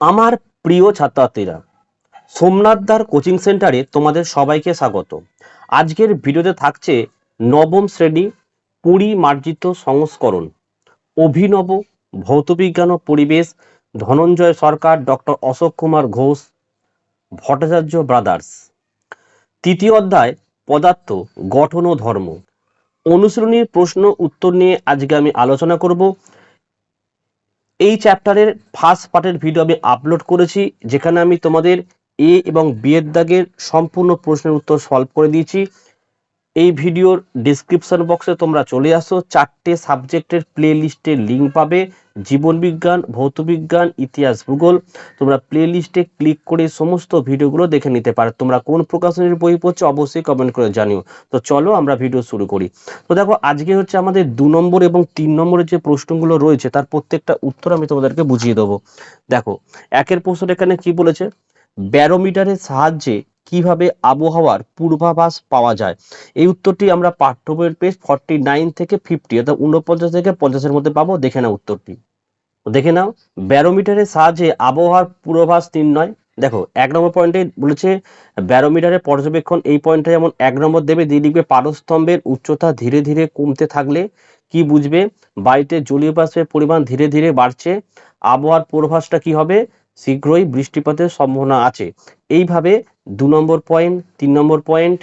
আমার প্রিয় ছাত্রছাত্রীরা সোমনাথদার কোচিং সেন্টারে তোমাদের সবাইকে স্বাগত। আজকের ভিডিওতে থাকছে নবম শ্রেণি পুরী মার্জিত সংস্করণ। অভিনব ভৌতবিজ্ঞান ও পরিবেশ, ধনঞ্জয় সরকার, ডক্টর অশোক কুমার ঘোষ, ভট্টাচার্য ব্রাদার্স। তৃতীয় অধ্যায়, পদার্থ, গঠন ও ধর্ম। অনুশীলনীর প্রশ্ন উত্তর নিয়ে আজকে আমি আলোচনা করব। এই চ্যাপ্টারের ফার্স্ট পার্টের ভিডিও আমি আপলোড করেছি, যেখানে আমি তোমাদের এ এবং বি এর দাগের সম্পূর্ণ প্রশ্নের উত্তর সলভ করে দিয়েছি। এই ভিডিওর ডিসক্রিপশন বক্সে তোমরা চলে আসো। চারটে সাবজেক্টের প্লে লিস্টের লিঙ্ক পাবে। জীবনবিজ্ঞান ভৌতবিজ্ঞান ইতিহাস, ভূগোল। তোমরা প্লে লিস্টে ক্লিক করে সমস্ত ভিডিওগুলো দেখে নিতে পারো। তোমরা কোন প্রকাশনের বই পড়ছো অবশ্যই কমেন্ট করে জানিও। তো চলো আমরা ভিডিও শুরু করি। তো দেখো, আজকে হচ্ছে আমাদের দু নম্বর এবং তিন নম্বরের যে প্রশ্নগুলো রয়েছে, তার প্রত্যেকটা উত্তর আমি তোমাদেরকে বুঝিয়ে দেবো। দেখো, একের প্রশ্ন এখানে কি বলেছে? ব্যারোমিটারের সাহায্যে কীভাবে আবহাওয়ার পূর্বাভাস পাওয়া যায়? এই উত্তরটি আমরা পাঠ্য বইয়ের পেজ ফর্টি নাইন থেকে ফিফটি অর্থাৎ উনপঞ্চাশ থেকে পঞ্চাশের মধ্যে পাবো। দেখে নাও উত্তরটি। দেখে নাও ব্যারোমিটারের সাহায্যে আবহাওয়ার পূর্বাভাস নির্ণয় দেখো, এক নম্বর পয়েন্টে বলেছে, ব্যারোমিটারের পর্যবেক্ষণ এই পয়েন্টে যেমন এক নম্বর দেবে, দিয়ে লিখবে পারস্তম্ভের উচ্চতা ধীরে ধীরে কমতে থাকলে কি বুঝবে? বাড়িতে জলীয় বাষ্পের পরিমাণ ধীরে ধীরে বাড়ছে। আবহাওয়ার পূর্বাভাসটা কি হবে? শীঘ্রই বৃষ্টিপাতের সম্ভাবনা আছে। এইভাবে দু নম্বর পয়েন্ট তিন নম্বর পয়েন্ট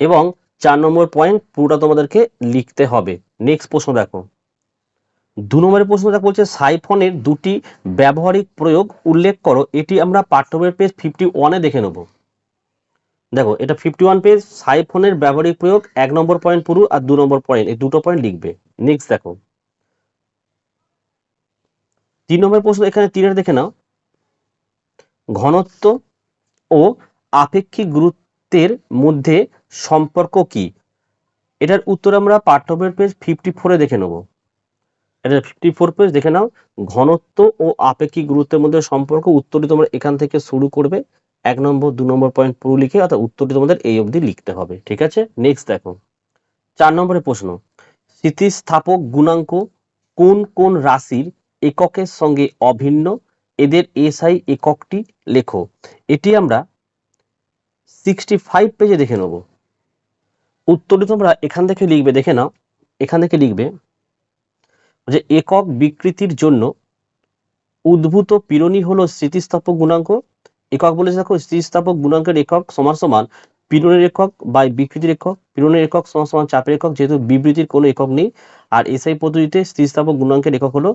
এবং চার নম্বর পয়েন্ট পুরোটা তোমাদেরকে লিখতে হবে। নেক্সট প্রশ্ন দেখো। দু নম্বরের প্রশ্ন দেখো বলছে, সাইফনের দুটি ব্যবহারিক প্রয়োগ উল্লেখ করো। এটি আমরা পাঠ্যবইয়ের পেজ ফিফটি ওয়ানে দেখে নেব। দেখো, এটা ফিফটি ওয়ান পেজ সাইফোনের ব্যবহারিক প্রয়োগ এক নম্বর পয়েন্ট পুরো আর দু নম্বর পয়েন্ট এই দুটো পয়েন্ট লিখবে। নেক্সট দেখো। তিন নম্বর প্রশ্ন এখানে তিনের দেখে নাও। ঘনত্ব ও আপেক্ষিক গুরুত্বের মধ্যে সম্পর্ক কি? এটার উত্তর আমরা পাঠ্যবইয়ের পেজ ফিফটি ফোরে দেখে নেব। এটা ফিফটি ফোর পেজ দেখে নাও। ঘনত্ব ও আপেক্ষিক গুরুত্বের মধ্যে সম্পর্ক, উত্তরটি তোমরা এখান থেকে শুরু করবে। এক নম্বর, দু নম্বর পয়েন্ট পুরো লিখে, অর্থাৎ উত্তরটি তোমাদের এই অবধি লিখতে হবে, ঠিক আছে? নেক্সট দেখো। চার নম্বরের প্রশ্ন। স্থিতিস্থাপক গুণাঙ্ক কোন কোন রাশির এককের সঙ্গে অভিন্ন? এদের এসআই এককটি লেখো। এটি আমরা সিক্সটি ফাইভ পেজে দেখে নেব। উত্তরটি তোমরা এখান থেকে লিখবে, দেখে নাও। এখান থেকে লিখবে যে, একক বিকৃতির জন্য উদ্ভূত পীড়নী হলো স্থিতিস্থাপক গুণাঙ্ক। একক বলেছে দেখো স্থিতিস্থাপক গুণাঙ্কের একক সমান সমান পীড়নের একক বা বিকৃতির একক। পীড়নের একক সমান সমান চাপের একক, যেহেতু বিবৃতির কোনো একক নেই। আর এসআই পদ্ধতিতে স্থিতিস্থাপক গুণাঙ্কের একক হলো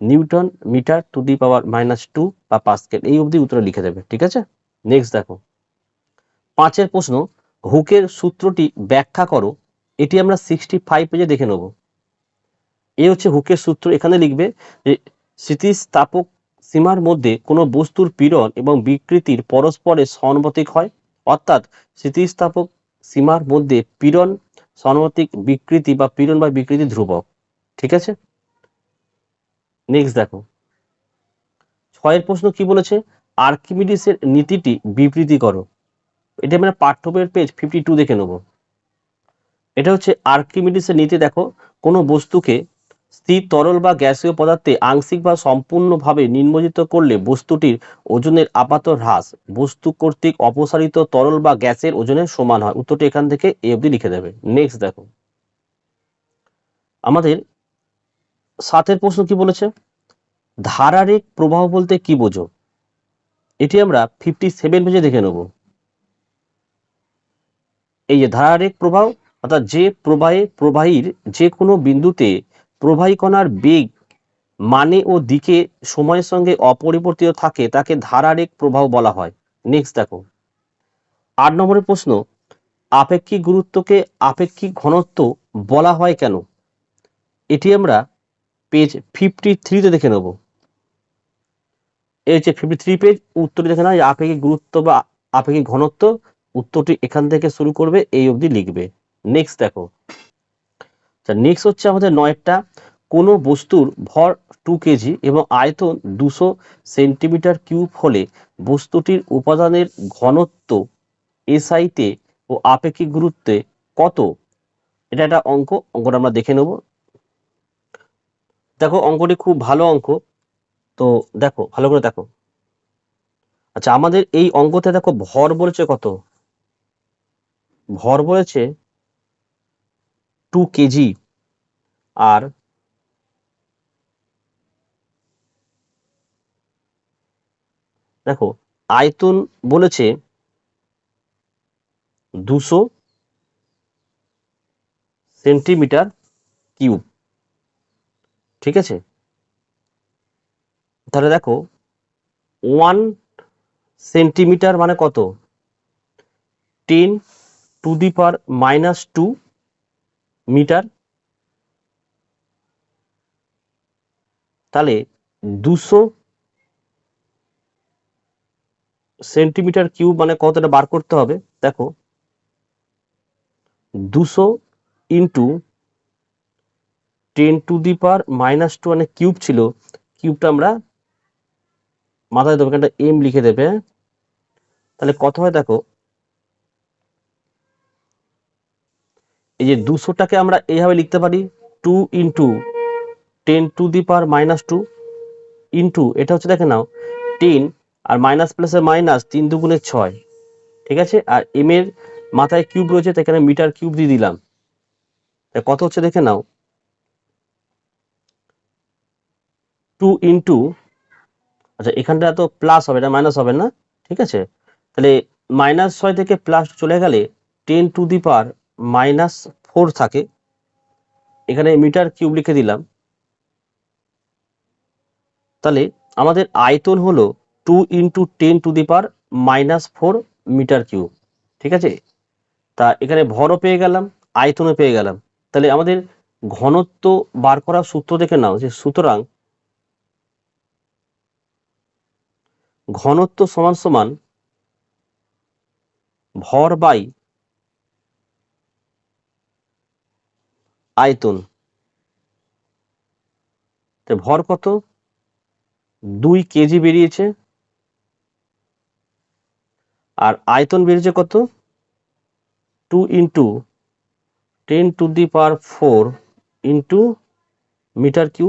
newton metre to the power minus two বা পাস্কেল, এই অবধি উত্তর লিখে দেবে, ঠিক আছে? নেক্সট দেখো। পাঁচের প্রশ্ন, হুকের সূত্রটি ব্যাখ্যা করো, এটি আমরা সিক্সটি ফাইভ পেজে দেখে নেব। এ হচ্ছে হুকের সূত্র, এখানে লিখবে যে, স্থিতিস্থাপক সীমার মধ্যে কোনো বস্তুর পীড়ন এবং বিকৃতির পরস্পরে সমানুপাতিক হয়, অর্থাৎ স্থিতিস্থাপক সীমার মধ্যে পীড়ন সমানুপাতিক বিকৃতি বা পীড়ন বা বিকৃতি ধ্রুবক, ঠিক আছে? নেক্সট দেখো। ছয়ের প্রশ্ন কি বলেছে? আর্কিমিডিসের নীতিটি বিবৃতি করো। এটা আমরা পাঠ্য বইয়ের পেজ ফিফটি টু দেখে নেব। এটা হচ্ছে আর্কিমিডিসের নীতি দেখো, কোনো বস্তুকে স্থির তরল বা গ্যাসীয় পদার্থে আংশিক বা সম্পূর্ণভাবে নির্মজিত করলে বস্তুটির ওজনের আপাত হ্রাস। বস্তু কর্তৃক অপসারিত তরল বা গ্যাসের ওজনের সমান হয়। উত্তরটি এখান থেকে এ অবধি লিখে দেবে। নেক্সট দেখো। আমাদের সাতের প্রশ্ন কি বলেছে? ধারারেক প্রবাহ বলতে কি বোঝো? এটি আমরা ফিফটি সেভেন পেজে দেখে নেব। এই যে ধারারেক প্রবাহ, অর্থাৎ যে প্রবাহে প্রবাহীর যে কোনো বিন্দুতে প্রবাহী কণার বেগ মানে ও দিকে সময়ের সঙ্গে অপরিবর্তিত থাকে, তাকে ধারারেক প্রবাহ বলা হয়। নেক্সট দেখো। আট নম্বরের প্রশ্ন, আপেক্ষিক গুরুত্বকে আপেক্ষিক ঘনত্ব বলা হয় কেন? এটি আমরা পেজ ফিফটি থ্রিতে দেখে নেব। এই হচ্ছে ফিফটি থ্রি পেজ উত্তরটি দেখে না আপেক্ষিক গুরুত্ব বা আপেক্ষিক ঘনত্ব, উত্তরটি এখান থেকে শুরু করবে, এই অবধি লিখবে। নেক্সট দেখো। নেক্সট হচ্ছে আমাদের নয়টা কোনো বস্তুর ভর টু কেজি এবং আয়তন দুশো সেন্টিমিটার কিউব হলে বস্তুটির উপাদানের ঘনত্ব এসআইতে ও আপেক্ষিক গুরুত্বে কত? এটা একটা অঙ্ক, অঙ্কটা আমরা দেখে নেব। দেখো অঙ্কটি খুব ভালো অঙ্ক। তো দেখো, ভালো করে দেখো। আচ্ছা আমাদের এই অঙ্কতে দেখো ভর বলেছে কত? ভর বলেছে টু কেজি আর দেখো, আয়তন বলেছে দুশো সেন্টিমিটার কিউব। ঠিক আছে? তাহলে দেখো ওয়ান সেন্টিমিটার মানে কত? Ten to the power minus two metre তাহলে দুশো সেন্টিমিটার কিউব মানে কতটা বার করতে হবে? দেখো, দুশো into ten to the power minus two মানে কিউব ছিল। কিউবটা আমরা মাথায় দেবো একটা এম লিখে দেবে? তাহলে কত হয় দেখো? এই যে দুশোটাকে আমরা এইভাবে লিখতে পারি two into ten to the power minus two into এটা হচ্ছে দেখে নাও টেন আর মাইনাস প্লাসে মাইনাস তিন দুগুণে ছয়। ঠিক আছে? আর এম এর মাথায় কিউব রয়েছে তো এখানে মিটার কিউব দিয়ে দিলাম। কত হচ্ছে দেখে নাও? টু ইন্টু আচ্ছা এখানটা তো প্লাস হবে, এটা মাইনাস হবে না, ঠিক আছে? তাহলে মাইনাস ছয় থেকে প্লাস চলে গেলে ten to the power minus four থাকে। এখানে মিটার কিউব লিখে দিলাম। তাহলে আমাদের আয়তন হলো two into ten to the power minus four metre cube ঠিক আছে? তা এখানে ভরও পেয়ে গেলাম, আয়তনও পেয়ে গেলাম। তাহলে আমাদের ঘনত্ব বার করার সূত্র দেখে নাও যে সুতরাং ঘনত্ব সমান সমান ভর বাই আয়তন। ভর কত? দুই কেজি বেরিয়েছে। আর আয়তন বেরিয়েছে কত? Two into ten to the power four into metre cube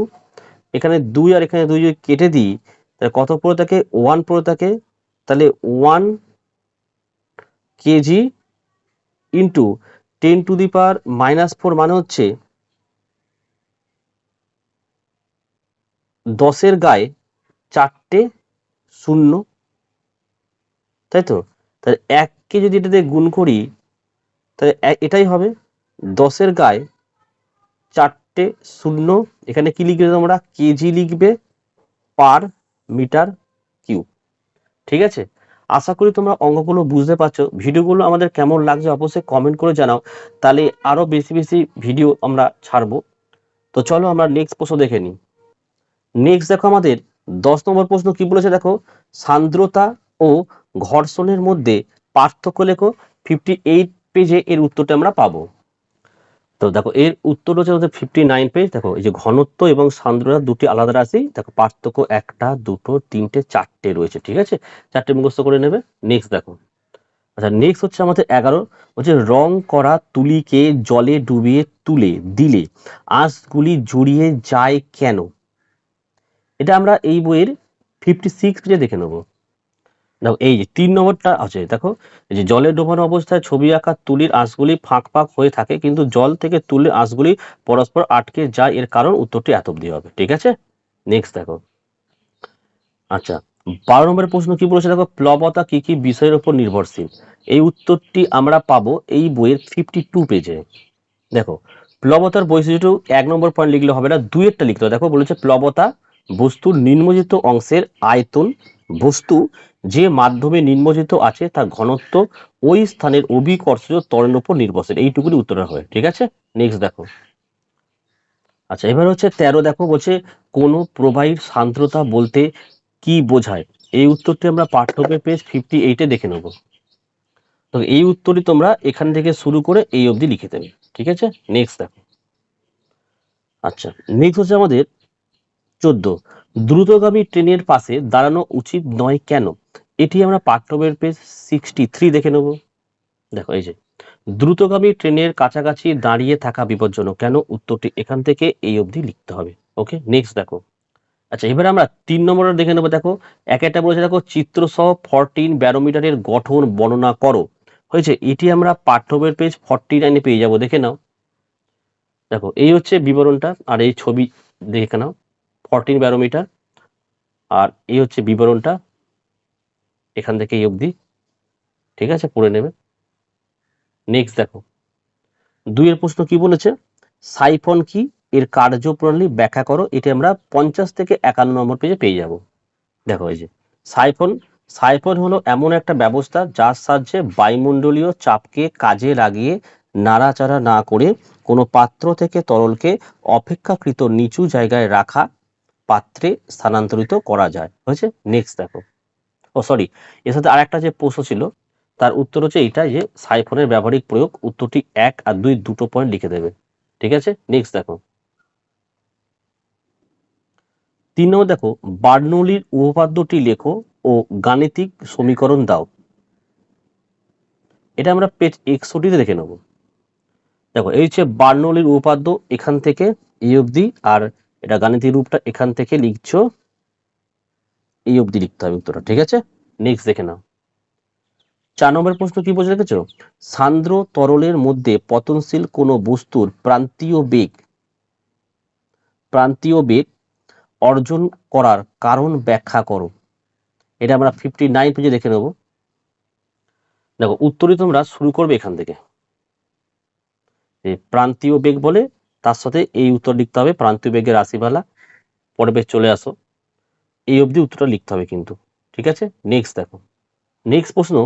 এখানে দুই আর এখানে দুই কেটে দিই তাহলে কত পড়ে থাকে? ওয়ান পড়ে থাকে। তাহলে one KG into ten to the power minus four মানে হচ্ছে দশের গায়ে চারটে শূন্য। তাই তো? তাহলে এককে যদি এটা দিয়ে গুণ করি, তাহলে এটাই হবে দশের গায়ে চারটে শূন্য। এখানে কি লিখবে তোমরা? কেজি লিখবে পার মিটার কিউব। ঠিক আছে? আশা করি তোমরা অঙ্কগুলো বুঝতে পারছ। ভিডিওগুলো আমাদের কেমন লাগছে অবশ্যই কমেন্ট করে জানাও। তাহলে আরও বেশি বেশি ভিডিও আমরা ছাড়বো। তো চলো আমরা নেক্সট প্রশ্ন দেখে নিই। নেক্সট দেখো আমাদের দশ নম্বর প্রশ্ন কি বলেছে দেখো? সান্দ্রতা ও ঘর্ষণের মধ্যে পার্থক্য লেখো। ফিফটি এইট পেজে এর উত্তরটা আমরা পাবো। তো দেখো, এর উত্তর হচ্ছে আমাদের ফিফটি নাইন পেজ দেখো, এই যে ঘনত্ব এবং সান্দ্রতা দুটি আলাদা রাশি। দেখো, পার্থক্য একটা, দুটো, তিনটে, চারটে রয়েছে, ঠিক আছে? চারটে মুখস্থ করে নেবে। নেক্সট দেখো। আচ্ছা নেক্সট হচ্ছে আমাদের এগারো। হচ্ছে রং করা তুলিকে জলে ডুবিয়ে তুলে, দিলে আঁশগুলি জড়িয়ে যায় কেন? এটা আমরা এই বইয়ের ফিফটি সিক্স পেজে দেখে নেব। দেখো, এই যে তিন নম্বরটা আছে দেখো, এই যে জলে ডোবানো অবস্থায় ছবি আঁকা তুলির আঁশগুলি ফাঁক ফাঁক হয়ে থাকে, কিন্তু জল থেকে তুলির আঁশগুলি পরস্পর আটকে যায়, এর কারণ উত্তরটি এত অব্দি হবে, ঠিক আছে? নেক্সট দেখো। আচ্ছা বারো নম্বরের প্রশ্ন কি বলেছে? দেখো, প্লবতা কি কি বিষয়ের উপর নির্ভরশীল? এই উত্তরটি আমরা পাবো এই বইয়ের ফিফটি টু পেজে দেখো, প্লবতার বৈশিষ্ট্য এক নম্বর পয়েন্ট লিখলে হবে না দুইয়েরটা লিখতে হবে। দেখো, বলেছে প্লবতা বস্তুর নিম্নজিত অংশের আয়তন, বস্তু যে মাধ্যমে নিম্নজিত আছে তার ঘনত্ব ওই স্থানের অভিকর্ষজ ত্বরণের উপর নির্ভরশীল। এইটুকুনি উত্তর হবে, ঠিক আছে? নেক্সট দেখো। আচ্ছা এবার হচ্ছে তেরো দেখো, বলছে কোন প্রবাহীর সান্দ্রতা বলতে কি বোঝায়? এই উত্তরটি আমরা পাঠ্যবই পেজ ফিফটি এইটে দেখে নেব। তো এই উত্তরটি তোমরা এখান থেকে শুরু করে এই অবধি লিখে দেবে, ঠিক আছে? নেক্সট দেখো। আচ্ছা নেক্সট হচ্ছে আমাদের চোদ্দ। দ্রুতগামী ট্রেনের পাশে দাঁড়ানো উচিত নয় কেন? এটি আমরা পাঠ্যবের পেজ সিক্সটি থ্রি দেখে নেব। দেখো, এই যে, দ্রুতগামী ট্রেনের কাছাকাছি দাঁড়িয়ে থাকা বিপজ্জনক কেন? উত্তরটি এখান থেকে এই অবধি লিখতে হবে। ওকে নেক্সট দেখো। আচ্ছা এবারে আমরা তিন নম্বরে দেখে নেব। দেখো, এক একটা বলেছে, দেখো, চিত্র সহ ফরটিন ব্যারোমিটারের গঠন বর্ণনা করো। হয়েছে, এটি আমরা পাঠ্যবের পেজ ফর্টি নাইনে পেয়ে যাব। দেখে নাও। দেখো, এই হচ্ছে বিবরণটা, আর এই ছবি দেখে নাও। ফরটিন ব্যারোমিটার আর এই হচ্ছে বিবরণটা। এখান থেকে এই অবধি, ঠিক আছে? পড়ে নেবে। নেক্সট দেখো। দুইয়ের প্রশ্ন কি বলেছে? সাইফন কি? এর কার্যপ্রণালী ব্যাখ্যা করো। এটি আমরা পঞ্চাশ থেকে একান্ন নম্বর পেজে পেয়ে যাব। দেখো এই যে, সাইফন সাইফন হলো এমন একটা ব্যবস্থা যার সাহায্যে বায়ুমণ্ডলীয় চাপকে কাজে লাগিয়ে নাড়াচাড়া না করে কোনো পাত্র থেকে তরলকে অপেক্ষাকৃত নিচু জায়গায় রাখা পাত্রে স্থানান্তরিত করা যায়। হয়েছে? নেক্সট দেখো। ও সরি এর সাথে আর একটা যে প্রশ্ন ছিল, তার উত্তর হচ্ছে এইটা যে সাইফনের ব্যবহারিক প্রয়োগ উত্তরটি এক আর দুই দুটো পয়েন্ট লিখে দেবে। ঠিক আছে? নেক্সট দেখো। তিন নম্বর দেখো বার্নৌলির উপপাদ্যটি লেখো ও গাণিতিক সমীকরণ দাও। এটা আমরা পেজ একষট্টিতে দেখে নেব। দেখো, এই হচ্ছে বার্নৌলির উপপাদ্য এখান থেকে এই অবধি আর এটা গাণিতিক রূপটা এখান থেকে লিখছো, এই অবধি লিখতে হবে উত্তরটা, ঠিক আছে? নেক্সট দেখে নাও। চার নম্বর প্রশ্ন কি বলছে রেখেছো সান্দ্র তরলের মধ্যে পতনশীল কোনো বস্তুর প্রান্তীয় বেগ প্রান্তীয় বেগ অর্জন করার কারণ ব্যাখ্যা করো। এটা আমরা ফিফটি নাইন পেজে দেখে নেব। দেখো, উত্তরই তোমরা শুরু করবে এখান থেকে। প্রান্তীয় বেগ বলে তার সাথে এই উত্তর লিখতে হবে প্রান্তীয় বেগের রাশিমালা। পরে বেশ চলে আসো। এই অবধি উত্তরটা লিখতে হবে কিন্তু, ঠিক আছে? নেক্সট দেখো। নেক্সট প্রশ্ন,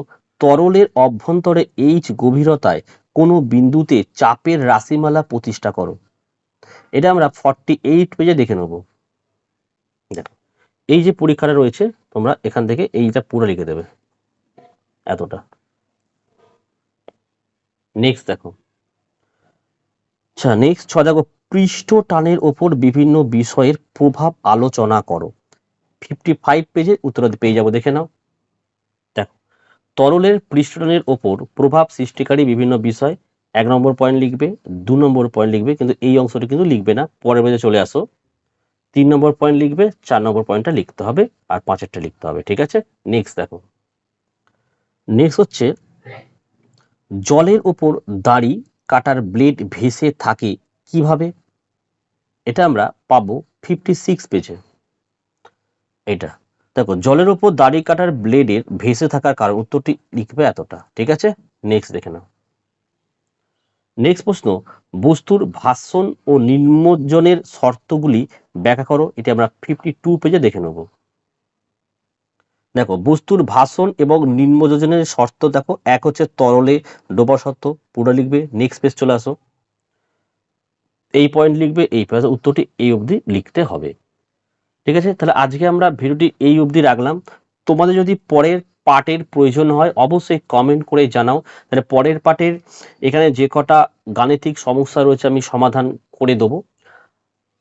তরলের অভ্যন্তরে এইচ গভীরতায় কোনো বিন্দুতে চাপের রাশিমালা প্রতিষ্ঠা করো। এটা আমরা ফর্টি এইট পেজে দেখে নেব। এই যে পরীক্ষাটা রয়েছে, তোমরা এখান থেকে এইটা পুরো লিখে দেবে। এতটা। নেক্সট দেখো। আচ্ছা নেক্সট ছ দেখো পৃষ্ঠ টানের ওপর বিভিন্ন বিষয়ের প্রভাব আলোচনা করো। ফিফটি ফাইভ পেজে উত্তর পেয়ে যাব, দেখে নাও। দেখো, তরলের পৃষ্ঠটানের ওপর প্রভাব সৃষ্টিকারী বিভিন্ন বিষয়, এক নম্বর পয়েন্ট লিখবে, দু নম্বর পয়েন্ট লিখবে, কিন্তু এই অংশটি কিন্তু লিখবে না, পরের পেজে চলে আসো। তিন নম্বর পয়েন্ট লিখবে, চার নম্বর পয়েন্টটা লিখতে হবে, আর পাঁচেরটা লিখতে হবে, ঠিক আছে? নেক্সট দেখো। নেক্সট হচ্ছে, জলের ওপর দাড়ি কাটার ব্লেড ভেসে থাকে কীভাবে? এটা আমরা পাবো ফিফটি সিক্স পেজে। এটা দেখো, জলের ওপর দাড়ি কাটার ব্লেডের ভেসে থাকার কারণ উত্তরটি লিখবে এতটা, ঠিক আছে? নেক্সট দেখে নাও। নেক্সট প্রশ্ন, বস্তুর ভাষণ ও নিম্নজনের শর্তগুলি ব্যাখ্যা করো, এটি আমরা ফিফটি টু পেজে দেখে নেব। দেখো, বস্তুর ভাষণ এবং নিম্নযোজনের শর্ত দেখো, এক হচ্ছে তরলে ডোবা শর্ত, পুরো লিখবে নেক্সট পেজ চলে আসো। এই পয়েন্ট লিখবে, এই পেজ উত্তরটি এই অবধি লিখতে হবে। ঠিক আছে? তাহলে আজকে আমরা ভিডিওটি এই অবধি রাখলাম। তোমাদের যদি পরের পার্টের প্রয়োজন হয়, অবশ্যই কমেন্ট করে জানাও। তাহলে পরের পার্টের এখানে যে কটা গাণিতিক সমস্যা রয়েছে, আমি সমাধান করে দেবো।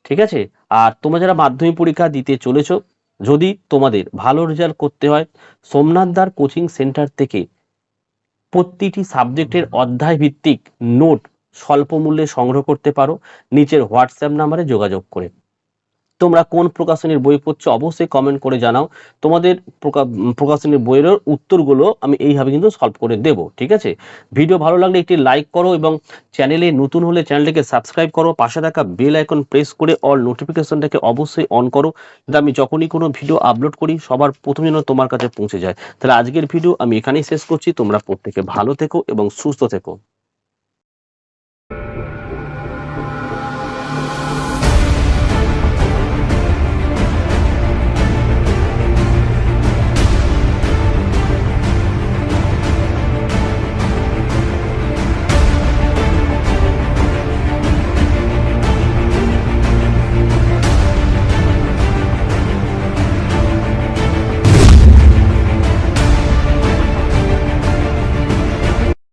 ঠিক আছে? আর তোমরা যারা মাধ্যমিক পরীক্ষা দিতে চলেছো যদি তোমাদের ভালো রেজাল্ট করতে হয় সোমনাথদার কোচিং সেন্টার থেকে প্রতিটি সাবজেক্টের অধ্যায় ভিত্তিক নোট স্বল্প মূল্যে সংগ্রহ করতে পারো। নিচের হোয়াটসঅ্যাপ নাম্বারে যোগাযোগ করে। তোমরা কোন প্রকাশনীর বই পড়ছো অবশ্যই কমেন্ট করে জানাও। তোমাদের প্রকা- প্রকাশনীর বইয়ের উত্তরগুলো আমি এইভাবে কিন্তু সলভ করে দেব, ঠিক আছে? ভিডিও ভালো লাগলে একটি লাইক করো এবং চ্যানেলে নতুন হলে চ্যানেলটিকে সাবস্ক্রাইব করো, পাশে থাকা বেল আইকন প্রেস করে অল নোটিফিকেশনটাকে অবশ্যই অন করো, যাতে আমি যখনই কোনো ভিডিও আপলোড করি, সবার প্রথমে যেন তোমার কাছে পৌঁছে যায়। তাহলে আজকের ভিডিও আমি এখানেই শেষ করছি, তোমরা প্রত্যেকে ভালো থেকো এবং সুস্থ থেকো।